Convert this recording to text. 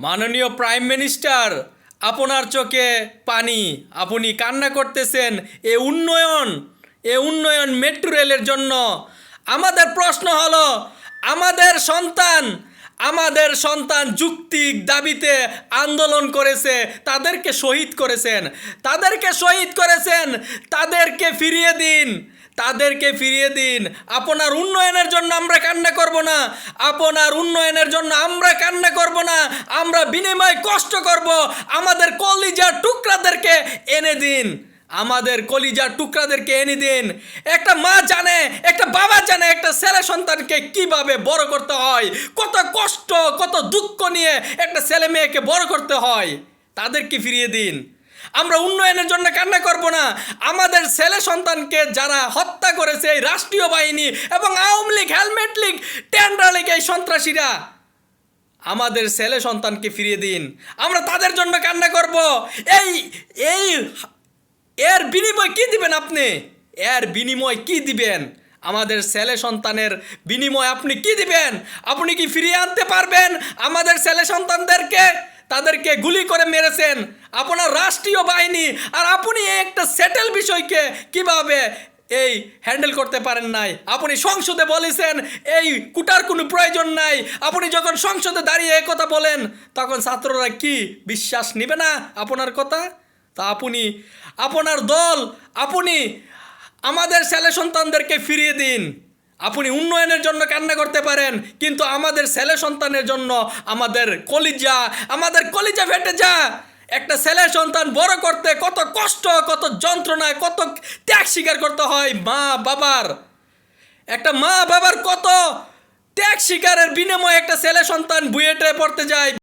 মাননীয় prime minister, আপনার চোখে পানি। আপনি কান্না করতেছেন এ উন্নয়ন এ উন্নয়ন মেট্রো রেলের জন্য। আমাদের প্রশ্ন হলো, আমাদের সন্তান আমাদের সন্তান যুক্তিক দাবিতে আন্দোলন করেছে, তাদেরকে শহীদ করেছেন। তাদেরকে শহীদ করেছেন, তাদেরকে ফিরিয়ে দিন। তাদেরকে ফিরিয়ে দিন। আপনার উন্নয়নের জন্য আমরা কান্না করব না। আপনার উন্নয়নের জন্য আমরা কান্না করব না। আমরা বিনিময় কষ্ট করব। আমাদের কলিজার টুকরাদেরকে এনে দিন। আমাদের কলিজার টুকরাদেরকে এনে দিন। একটা মা জানে, একটা বাবা জানে, একটা ছেলে সন্তানকে কীভাবে বড় করতে হয়? কত কষ্ট, কত দুঃখ নিয়ে একটা ছেলে মেয়েকে বড় করতে হয়? তাদেরকে ফিরিয়ে দিন। আমরা উন্নয়নের জন্য কান্না করব না। আমাদের ছেলে সন্তানকে যারা হত্যা করেছে এই রাষ্ট্রীয় বাহিনী এবং Awami league, helmet league tender league, এই সন্ত্রাসীরা, আমাদের ছেলে সন্তানকে ফিরিয়ে দিন। আমরা তাদের জন্য কান্না করব। এই এই, এর বিনিময় কি দিবেন আপনি? এর বিনিময় কি দিবেন? আমাদের ছেলে সন্তানের বিনিময় আপনি কি দিবেন? আপনি কি ফিরিয়ে আনতে পারবেন আমাদের ছেলে সন্তানদেরকে? তাদেরকে গুলি করে মেরেছেন। আপনার রাষ্ট্রীয় বাহিনী আর আপনি একটা সেটেল বিষয়কে কীভাবে এই হ্যান্ডেল করতে পারেন নাই? আপনি সংসদে বলেছেন, এই কুটার কোনো প্রয়োজন নাই। আপনি যখন সংসদে দাঁড়িয়ে এই কথা বলেন, তখন ছাত্ররা কি বিশ্বাস নেবে না আপনার কথা? তা আপনি, আপনার দল, আপনি আমাদের ছেলে সন্তানদেরকে ফিরিয়ে দিন। আপনি উন্নয়নের জন্য কান্না করতে পারেন, কিন্তু আমাদের ছেলে সন্তানের জন্য আমাদের কলিজা আমাদের কলিজা ফেটে যা একটা ছেলে সন্তান বড় করতে কত কষ্ট, কত যন্ত্রণা কত ত্যাগ স্বীকার করতে হয় মা বাবার। একটা মা বাবার কত ত্যাগ স্বীকারের বিনিময়ে একটা ছেলে সন্তান বুয়েটে পড়তে যায়।